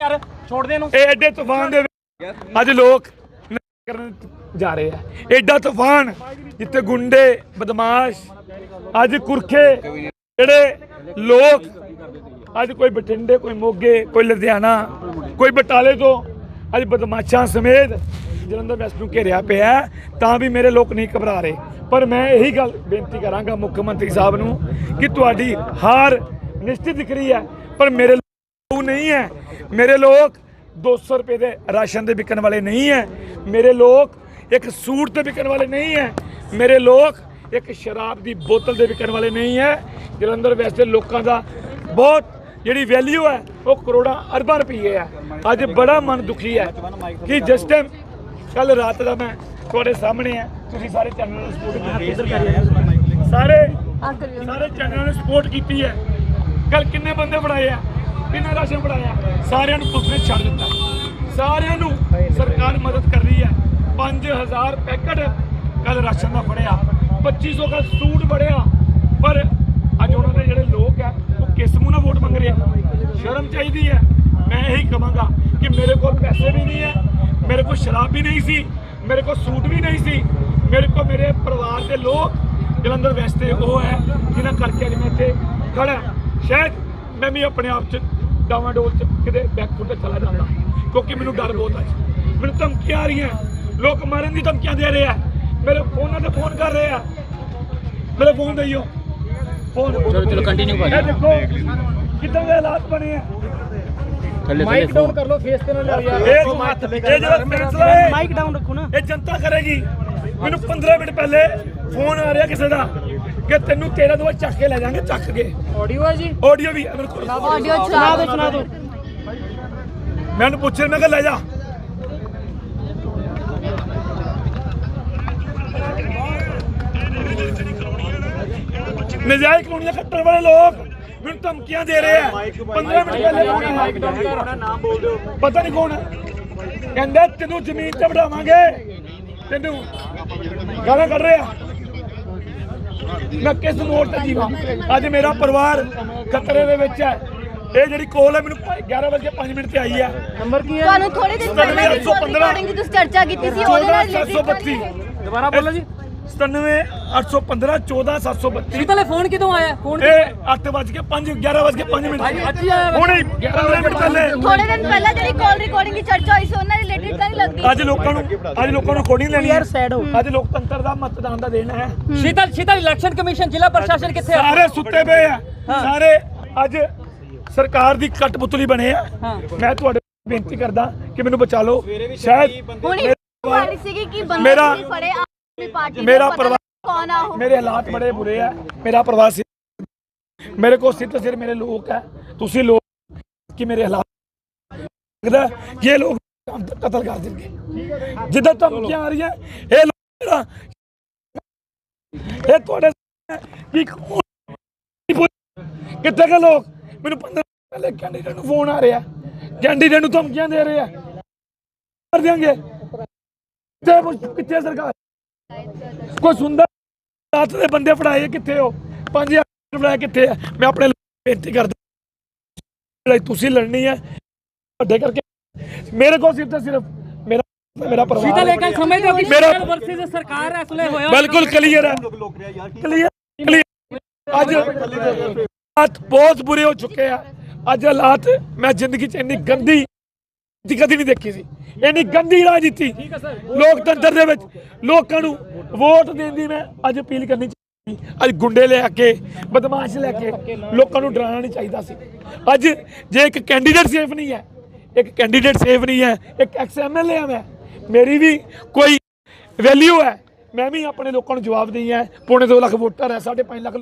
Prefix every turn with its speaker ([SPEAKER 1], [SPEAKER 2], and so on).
[SPEAKER 1] ਯਾਰ ਛੋੜ ਦੇ ਇਹਨੂੰ।
[SPEAKER 2] ਇਹ ਐਡੇ ਤੂਫਾਨ ਦੇ ਵਿੱਚ ਅੱਜ ਲੋਕ ਕਰਨ ਜਾ ਰਹੇ ਆ। ਐਡਾ ਤੂਫਾਨ ਜਿੱਥੇ ਗੁੰਡੇ, ਬਦਮਾਸ਼, ਅੱਜ ਕੁਰਖੇ, ਜਿਹੜੇ ਲੋਕ ਅੱਜ ਕੋਈ ਬਠਿੰਡੇ, ਕੋਈ ਮੋਗੇ, ਕੋਈ ਲੁਧਿਆਣਾ, ਕੋਈ ਬਟਾਲੇ ਤੋਂ ਅੱਜ ਬਦਮਾਸ਼ਾਂ ਸਮੇਤ ਜਲੰਧਰ ਵੈਸਟ ਨੂੰ ਘੇਰਿਆ ਪਿਆ ਤਾਂ ਵੀ ਮੇਰੇ ਲੋਕ ਨਹੀਂ ਘਬਰਾ ਰਹੇ। ਪਰ ਮੈਂ ਇਹੀ ਗੱਲ ਬੇਨਤੀ ਕਰਾਂਗਾ ਮੁੱਖ ਮੰਤਰੀ ਸਾਹਿਬ ਨੂੰ ਕਿ ਤੁਹਾਡੀ ਹਾਰ ਨਿਸ਼ਚਿਤ ਦਿਖ ਰਹੀ ਹੈ, ਪਰ ਮੇਰੇ ਉਹ ਨਹੀਂ ਹੈ ਮੇਰੇ ਲੋਕ 200 ਰੁਪਏ ਦੇ ਰਾਸ਼ਨ ਦੇ ਵਿਕਣ ਵਾਲੇ ਨਹੀਂ ਹੈ ਮੇਰੇ ਲੋਕ ਇੱਕ ਸੂਟ ਤੇ ਵਿਕਣ ਵਾਲੇ ਨਹੀਂ ਹੈ ਮੇਰੇ ਲੋਕ ਇੱਕ ਸ਼ਰਾਬ ਦੀ ਬੋਤਲ ਦੇ ਵਿਕਣ ਵਾਲੇ ਨਹੀਂ ਹੈ ਜਲੰਧਰ ਵੈਸੇ ਲੋਕਾਂ ਦਾ ਬਹੁਤ ਜਿਹੜੀ ਵੈਲਿਊ ਹੈ ਉਹ ਕਰੋੜਾਂ ਅਰਬਾਂ ਰੁਪਏ ਹੈ ਅੱਜ ਬੜਾ ਮਨ ਦੁਖੀ ਹੈ ਕਿ ਜਿਸ ਟਾਈਮ ਕੱਲ ਰਾਤ ਦਾ ਮੈਂ ਤੁਹਾਡੇ ਸਾਹਮਣੇ ਹੈ ਤੁਸੀਂ ਸਾਰੇ ਚੈਨਲ ਨੂੰ ਸਪੋਰਟ ਕੀਤੀ ਸਾਰੇ ਸਾਰੇ ਚੈਨਲਾਂ ਨੇ ਸਪੋਰਟ ਕੀਤੀ ਹੈ ਕੱਲ ਕਿੰਨੇ ਬੰਦੇ ਫੜਾਏ ਆ ਕਿੰਨਾ ਰਾਸ਼ਨ ਫੜਾਇਆ ਸਾਰਿਆਂ ਨੂੰ ਪੁਲਿਸ ਨੇ ਛੱਡ ਦਿੱਤਾ। ਸਾਰਿਆਂ ਨੂੰ ਸਰਕਾਰ ਮਦਦ ਕਰ ਰਹੀ ਹੈ। 5000 ਪੈਕਟ ਕੱਲ ਰਾਸ਼ਨ ਦਾ ਫੜਿਆ। 2500 ਦਾ ਸੂਟ ਫੜਿਆ। ਪਰ ਅੱਜ ਉਹਨਾਂ ਦੇ ਜਿਹੜੇ ਲੋਕ ਆ ਉਹ ਕਿਸ ਮੂੰਹ ਨਾਲ ਵੋਟ ਮੰਗ ਰਹੇ ਆ? ਸ਼ਰਮ ਚਾਹੀਦੀ ਹੈ। ਮੈਂ ਇਹੀ ਕਹਾਂਗਾ ਕਿ ਮੇਰੇ ਕੋਲ ਪੈਸੇ ਵੀ ਨਹੀਂ ਹੈ। ਮੇਰੇ ਕੋਲ ਸ਼ਰਾਬ ਵੀ ਨਹੀਂ ਸੀ। ਮੇਰੇ ਕੋਲ ਸੂਟ ਵੀ ਨਹੀਂ ਸੀ। ਮੇਰੇ ਕੋਲ ਮੇਰੇ ਪਰਿਵਾਰ ਦੇ ਲੋਕ ਜਲੰਧਰ ਵੈਸਤੇ ਉਹ ਹੈ, ਜਿਨ੍ਹਾਂ ਕਰਕੇ ਅੱਜ ਮੈਂ ਇੱਥੇ ਖੜਾ ਸ਼ਾਇਦ ਮੈਂ ਵੀ ਆਪਣੇ ਆਪ ਚ ਡਾਵਾਡੋਲ ਚ ਕਿਤੇ ਬੈਕਫੁੱਟ ਤੇ ਚਲਾ ਜਾਂਦਾ। ਕਿਉਂਕਿ ਮੈਨੂੰ ਡਰ ਬਹੁਤ ਹੈ ਮੈਨੂੰ ਧਮਕੀਆਂ ਆ ਰਹੀਆਂ। ਲੋਕ ਮਾਰਨ ਦੀ ਧਮਕੀਆਂ ਦੇ ਰਹੇ ਆ। ਮੇਰੇ ਫੋਨਾਂ ਤੇ ਫੋਨ ਕਰ ਰਹੇ ਆ। ਮੇਰੇ ਫੋਨ ਦਈਓ ਫੋਨ ਚਲੋ ਚਲੋ ਕੰਟੀਨਿਊ ਇਹ ਦੇਖੋ ਕਿੱਦਾਂ ਦੇ ਹਾਲਾਤ ਬਣੇ ਆ।
[SPEAKER 1] ਮਾਈਕ ਡਾਊਨ ਕਰ ਲਓ ਫੇਸ ਤੇ ਨਾ ਲਿਆਓ ਯਾਰ
[SPEAKER 2] ਇਹ ਇਹ ਜਿਹੜਾ ਫੈਸਲਾ ਹੈ
[SPEAKER 1] ਮਾਈਕ ਡਾਊਨ ਰੱਖੋ ਨਾ।
[SPEAKER 2] ਇਹ ਜਨਤਾ ਕਰੇਗੀ। ਮੈਨੂੰ 15 ਮਿੰਟ ਪਹਿਲੇ ਫੋਨ ਆ ਰਿਹਾ ਕਿਸੇ ਦਾ। ਕਿ ਤੈਨੂੰ ਤੇਰਾ ਦਵਾ ਚੱਕ ਕੇ ਲੈ ਜਾਾਂਗੇ ਚੱਕ ਕੇ।
[SPEAKER 1] ਆਡੀਓ ਹੈ ਜੀ?
[SPEAKER 2] ਆਡੀਓ ਵੀ ਹੈ ਮੇਰੇ ਕੋਲ।
[SPEAKER 3] ਆਡੀਓ
[SPEAKER 1] ਸੁਣਾ ਦਿਓ। ਸੁਣਾ ਦਿਓ
[SPEAKER 2] ਮੈਂ ਉਹਨੂੰ ਪੁੱਛਿਆ ਮੈਂ ਕਿਹਾ ਲੈ ਜਾ। ਨਜਾਇਜ਼ ਕਲੋਨੀਆਂ ਕੱਟਣ ਵਾਲੇ ਲੋਕ ਮੈਨੂੰ ਧਮਕੀਆਂ ਦੇ ਰਹੇ ਆ। 15 ਮਿੰਟ ਪਹਿਲੇ।
[SPEAKER 1] ਮਾਈਕ ਡਾਊਨ ਕਰ ਨਾਮ ਬੋਲ ਦਿਓ।
[SPEAKER 2] ਪਤਾ ਨਹੀਂ ਕੌਣ ਹੈ ਕਹਿੰਦਾ ਤੈਨੂੰ ਜ਼ਮੀਨ ਤੇ ਵਡਾਵਾਂਗੇ ਤੈਨੂੰ ਗਾਲਾਂ ਕੱਢ ਰਹੇ ਮੈਂ ਕਿਸ ਮੋੜ ਤੇ ਜੀਵਾਂ? ਅੱਜ ਮੇਰਾ ਪਰਿਵਾਰ ਖਤਰੇ ਦੇ ਵਿੱਚ ਹੈ। ਇਹ ਜਿਹੜੀ ਕੋਲ ਹੈ ਮੈਨੂੰ 11 ਵਜੇ 5 ਮਿੰਟ ਤੇ ਆਈ ਹੈ।
[SPEAKER 1] ਨੰਬਰ ਕੀ ਹੈ?
[SPEAKER 3] ਤੁਹਾਨੂੰ ਥੋੜੇ ਦਿਨ ਪਹਿਲਾਂ ਵੀ
[SPEAKER 2] 915
[SPEAKER 3] ਰਿਕਾਰਡਿੰਗ ਦੀ ਤੁਸੀਂ ਚਰਚਾ ਕੀਤੀ ਸੀ ਉਹਦੇ ਨਾਲ related
[SPEAKER 2] 14732
[SPEAKER 1] ਦੁਬਾਰਾ ਬੋਲੋ ਜੀ।
[SPEAKER 2] 97 815 14732
[SPEAKER 1] ਪਹਿਲੇ ਫੋਨ ਕਿਦੋਂ ਆਇਆ? ਫੋਨ
[SPEAKER 2] ਇਹ 8 ਵਜ ਕੇ 5 11 ਵਜ ਕੇ 5 ਮਿੰਟ।
[SPEAKER 1] ਅੱਜ ਹੀ ਆਇਆ ਵਾ।
[SPEAKER 2] ਹੁਣੇ 15 ਮਿੰਟ ਪਹਿਲੇ।
[SPEAKER 3] ਥੋੜੇ ਦਿਨ ਪਹਿਲਾਂ ਜਿਹੜੀ ਕਾਲ ਰਿਕਾਰਡਿੰਗ ਦੀ ਚਰਚਾ ਹੋਈ ਸੀ ਉਹਨਾਂ ਰਿਲੇਟਡ ਤਾਂ ਨਹੀਂ ਲੱਗਦੀ।
[SPEAKER 2] ਅੱਜ ਲੋਕਾਂ ਨੂੰ ਅੱਜ ਲੋਕਾਂ ਨੂੰ ਕੋਡਿੰਗ ਲੈਣੀ ਹੈ।
[SPEAKER 1] ਯਾਰ sad ਹੋ।
[SPEAKER 2] ਅੱਜ ਲੋਕਤੰਤਰ ਦਾ ਮਤਦਾਨ ਦਾ ਦਿਨ ਹੈ।
[SPEAKER 1] ਸ਼ੀਤਲ ਸ਼ੀਤਲ ਇਲੈਕਸ਼ਨ ਕਮਿਸ਼ਨ ਜ਼ਿਲ੍ਹਾ ਪ੍ਰਸ਼ਾਸਨ ਕਿੱਥੇ ਆ?
[SPEAKER 2] ਸਾਰੇ ਸੁੱਤੇ ਪਏ ਆ। ਸਾਰੇ ਅੱਜ ਸਰਕਾਰ ਦੀ ਕਟਪੁਤਲੀ ਬਣੇ ਆ।
[SPEAKER 1] ਹਾਂ।
[SPEAKER 2] ਮੈਂ ਤੁਹਾਡੇ ਬੇਨਤੀ ਕਰਦਾ ਕਿ ਮੈਨੂੰ ਬਚਾ ਲਓ। ਸ਼ਾਇਦ
[SPEAKER 3] ਹੁਣੀ ਵਾਲੀ ਸੀਗੀ ਕਿ ਬੰਦੇ
[SPEAKER 2] ਮੇਰਾ-
[SPEAKER 3] ਪਾਰਟੀ
[SPEAKER 2] ਮੇਰਾ ਪਰਿਵਾਰ-
[SPEAKER 3] ਕੌਣ ਆ ਉਹ?
[SPEAKER 2] ਮੇਰੇ ਹਾਲਾਤ ਬੜੇ ਬੁਰੇ ਆ ਮੇਰਾ ਪਰਿਵਾਰ ਸੀ ਮੇਰੇ ਕੋਲ ਤੇ ਸਿਰ ਮੇਰੇ ਲੋਕ ਆ ਤੁਸੀਂ ਲੋਕ ਕਿ ਮੇਰੇ ਹਾਲਾਤ ਲੱਗਦਾ ਇਹ ਲੋਕ ਕਤਲ ਕਰ ਦੇਣਗੇ। ਜਿੱਦਾਂ ਧਮਕੀਆਂ ਆ ਰਹੀਆਂ ਇਹ ਲੋਕ ਇਹ ਤੁਹਾਡੇ ਕੀ ਕਿੱਥੇ ਗਏ ਲੋਕ? ਮੈਨੂੰ 15 ਪਹਿਲੇ ਕੈਂਡੀਡੇਟ ਨੂੰ ਫੋਨ ਆ ਰਿਹਾ ਕੈਂਡੀਡੇਟ ਨੂੰ ਧਮਕੀਆਂ ਦੇ ਰਹੇ ਆ। ਕਰ ਦਿਆਂਗੇ। ਪੁੱਛ- ਕਿੱਥੇ ਸਰਕਾਰ ਕੋਈ ਸੁੰਦਰ ਰਾਤ ਦੇ ਬੰਦੇ ਫੜਾਏ ਕਿੱਥੇ ਹੋ? 5000 ਫੜਾਏ ਕਿੱਥੇ ਆ? ਮੈਂ ਆਪਣੇ ਬੇਨਤੀ ਕਰਦਾ ਤੁਸੀਂ ਲੜਨੀ ਹੈ। ਵੱਡੇ ਕਰਕੇ। ਮੇਰੇ ਕੋਲ ਸਿਰਫ ਤੇ ਸਿਰਫ ਮੇਰਾ ਮੇਰਾ ਪਰਿਵਾਰ ਹੈ।
[SPEAKER 1] ਇੱਕ ਗੱਲ ਸਮਝਦੇ ਹੋ ਕਿ
[SPEAKER 2] ਮੇਰਾ-
[SPEAKER 1] ਵਰਸਸ ਸਰਕਾਰ ਇਸ ਵੇਲੇ ਹੋਇਆ
[SPEAKER 2] ਬਿਲਕੁਲ ਕਲੀਅਰ ਹੈ। ਕਲੀਅਰ ਕਲੀਅਰ ਅੱਜ ਹਾਲਾਤ ਬਹੁਤ ਬੁਰੇ ਹੋ ਚੁੱਕੇ ਆ। ਅੱਜ ਹਾਲਾਤ ਮੈਂ ਜ਼ਿੰਦਗੀ 'ਚ ਇੰਨੀ ਗੰਦੀ ਦੀ ਕਦੀ ਨਹੀਂ ਦੇਖੀ ਸੀ। ਇੰਨੀ ਗੰਦੀ ਰਾਜਨੀਤੀ ਲੋਕਤੰਤਰ ਦੇ ਵਿੱਚ ਲੋਕਾਂ ਨੂੰ ਵੋਟ ਦੇਣ ਦੀ ਮੈਂ ਅੱਜ ਅਪੀਲ ਕਰਨੀ ਚਾਹੀਦੀ ਅੱਜ ਗੁੰਡੇ ਲੈ ਕੇ ਬਦਮਾਸ਼ ਲੈ ਕੇ ਲੋਕਾਂ ਨੂੰ ਡਰਾਉਣਾ ਨਹੀਂ ਚਾਹੀਦਾ ਸੀ। ਅੱਜ ਜੇ ਇੱਕ ਕੈਂਡੀਡੇਟ ਸੇਫ ਨਹੀਂ ਹੈ ਇੱਕ ਕੈਂਡੀਡੇਟ ਸੇਫ ਨਹੀਂ ਹੈ ਇੱਕ ਐਕਸ ਐਮਐਲਏ ਆ ਮੈਂ ਮੇਰੀ ਵੀ ਕੋਈ ਵੈਲਿਊ ਹੈ। ਮੈਂ ਵੀ ਆਪਣੇ ਲੋਕਾਂ ਨੂੰ ਜਵਾਬ ਦੇਈ ਹੈ। ਪੌਣੇ 2 ਲੱਖ ਵੋਟਰ ਹੈ 5.5 ਲੱਖ